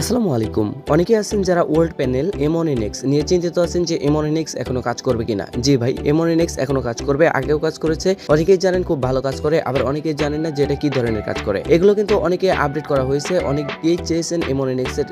আসসালামু আলাইকুম। অনেকে আছেন যারা ওল্ড প্যানেল এমনএনএক্স নিয়ে চিন্তিত আছেন যে এমনএনএক্স এখনও কাজ করবে কিনা। জি ভাই, এমনএনএক্স এখনও কাজ করবে, আগেও কাজ করেছে। অনেকেই জানেন খুব ভালো কাজ করে, আবার অনেকেই জানেন না যে এটা কি ধরনের কাজ করে। এগুলো কিন্তু অনেকে আপডেট করা হয়েছে, অনেকেই চেয়েছেন এমনএনএক্স এর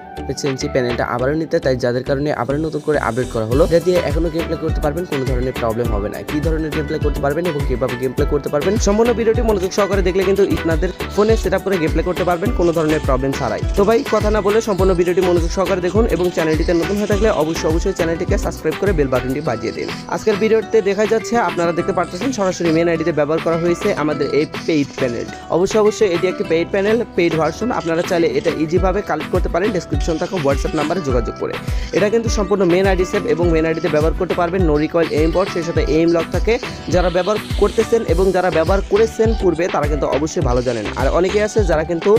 প্যানেলটা আবারও নিতে, তাই যাদের কারণে আবার নতুন করে আপডেট করা হলো, এটা দিয়ে এখনও গেম প্লে করতে পারবেন, কোনো ধরনের প্রবলেম হবে না। কি ধরনের গেম প্লে করতে পারবেন এবং কীভাবে গেম প্লে করতে পারবেন, সম্পূর্ণ ভিডিওটি মনোযোগ সহকারে দেখলে কিন্তু আপনাদের ফোনে সেট করে গেম প্লে করতে পারবেন, কোনো ধরনের প্রবলেম ছাড়াই। তো ভাই, কথা না বলে সম্পূর্ণ ভিডিওটি মনোযোগ সহকারে দেখুন এবং চ্যানেলটিতে নতুন হয়ে থাকলে অবশ্যই অবশ্যই চ্যানেলটিকে সাবস্ক্রাইব করে বেল বাটনটি বাজিয়ে দিন। আজকের ভিডিওতে দেখা যাচ্ছে, আপনারা দেখতে পাচ্ছেন সরাসরি মেন আইডিতে ব্যবহার করা হয়েছে আমাদের এই পেইড প্যানেল অবশ্যই অবশ্যই এটি একটি পেইড প্যানেল পেইড ভার্সন আপনারা চাইলে এটা ইজিভাবে কালেক্ট করতে পারেন। ডেসক্রিপশন থাকা হোয়াটসঅ্যাপ নাম্বারে যোগাযোগ করে। এটা কিন্তু সম্পূর্ণ মেন আইডি সেভ এবং মেন আইডিতে ব্যবহার করতে পারবেন নো রিকয়েল এম বট সেই সাথে এম লক থাকে। যারা ব্যবহার করতেছেন এবং যারা ব্যবহার করেছেন পূর্বে, তারা কিন্তু অবশ্যই ভালো জানেন। আর অনেকে আছে যারা কিন্তু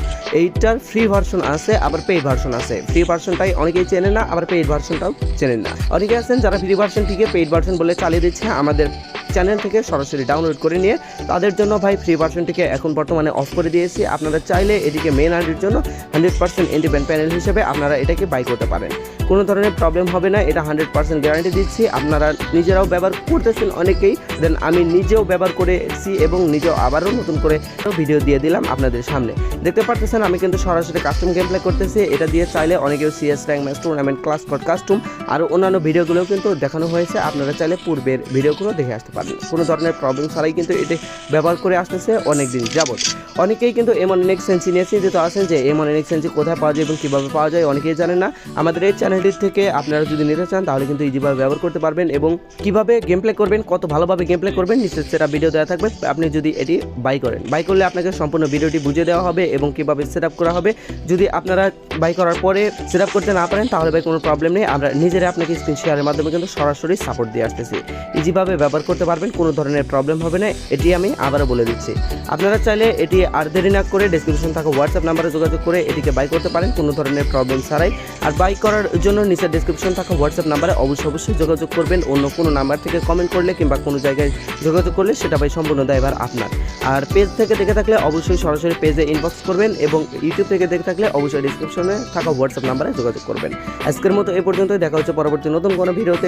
এইটার ফ্রি ভার্সন আছে, আবার পেইড ভার্সন আছে। ফ্রি ভার্সনটাই অনেকেই চেনে না, আবার পেইড ভার্সনটাও চেনে না। অনেকে আছেন যারা ফ্রি ভার্সনটিকে পেইড ভার্সন বলে চালিয়ে দিচ্ছে আমাদের চ্যানেল থেকে সরাসরি ডাউনলোড করে নিয়ে তাদের জন্য ভাই ফ্রি ভার্সনটিকে এখন বর্তমানে অফ করে দিয়েছি। আপনারা চাইলে এটিকে মেন আইডির জন্য হান্ড্রেড পার্সেন্ট ইন্ডিপেন্ডেন্ট প্যানেল হিসেবে আপনারা এটাকে বাই করতে পারেন। কোনো ধরনের প্রবলেম হবে না, এটা হান্ড্রেড পার্সেন্ট গ্যারান্টি দিচ্ছি। আপনারা নিজেরাও ব্যবহার করতেছেন অনেকেই দেন আমি নিজেও ব্যবহার করেছি এবং নিজেও আবারও নতুন করে ভিডিও দিয়ে দিলাম আপনাদের সামনে। দেখতে পারতেছেন আমি কিন্তু সরাসরি কাস্টম গেম প্লে করতেছি। এটা দিয়ে চাইলে অনেকেও CS rank match tournament class code custom আর অন্যান্য ভিডিওগুলোও কিন্তু দেখানো হয়েছে। আপনারা চাইলে পূর্বের ভিডিওগুলো দেখে আসতে পারেন। কোনো ধরনের প্রবলেম ছাড়াই কিন্তু এটি ব্যবহার করে আসতেছে অনেক দিন যাবত অনেকেই কিন্তু এমন অনেক সেন্সি নিয়ে চিন্তিত আছেন যে এমন অনেক সেন্সি কোথায় পাওয়া যায় এবং কীভাবে পাওয়া যায়, অনেকেই জানেন না। আমাদের এই চ্যানেলটির থেকে আপনারা যদি নিতে চান, তাহলে কিন্তু ইজিভাবে ব্যবহার করতে পারবেন এবং কীভাবে গেম প্লে করবেন, কত ভালোভাবে গেম প্লে করবেন নিশ্চয় সেটা ভিডিও দেওয়া থাকবে। আপনি যদি এটি বাই করেন বাই করলে আপনাকে সম্পূর্ণ ভিডিওটি বুঝিয়ে দেওয়া হবে এবং কীভাবে সেট করা হবে। যদি আপনারা বাই করার পরে সেট করতে না পারেন, তাহলে ভাই কোনো প্রবলেম নেই। আমরা নিজেরা আপনাকে স্ক্রিন শেয়ারের মাধ্যমে কিন্তু সরাসরি সাপোর্ট দিয়ে আসতেছি। ইজিভাবে ব্যবহার করতে পারবেন কোনো ধরনের প্রবলেম হবে না। এটি আমি আবারও বলে দিচ্ছি। আপনারা চাইলে এটি আর দেরি না করে ডিসক্রিপশন থাকা হোয়াটসঅ্যাপ নাম্বারে যোগাযোগ করে এটিকে বাই করতে পারেন, কোনো ধরনের প্রবলেম ছাড়াই। আর বাই করার জন্য নিচের ডিসক্রিপশন থাকা হোয়াটসঅ্যাপ নাম্বারে অবশ্যই অবশ্যই যোগাযোগ করবেন, অন্য কোনো নাম্বার থেকে কমেন্ট করলে কিংবা কোনো জায়গায় যোগাযোগ করলে সেটা ভাই সম্পূর্ণ দায়ভার আপনার। আর পেজ থেকে দেখে থাকলে অবশ্যই সরাসরি পেজে ইনবক্স করবেন এবং ইউটিউব থেকে দেখে থাকলে অবশ্যই ডিসক্রিপশনে থাকা হোয়াটসঅ্যাপ নাম্বারে যোগাযোগ করবেন। আজকের মতো এ পর্যন্ত দেখা হচ্ছে পরবর্তী নতুন কোনো ভিডিওতে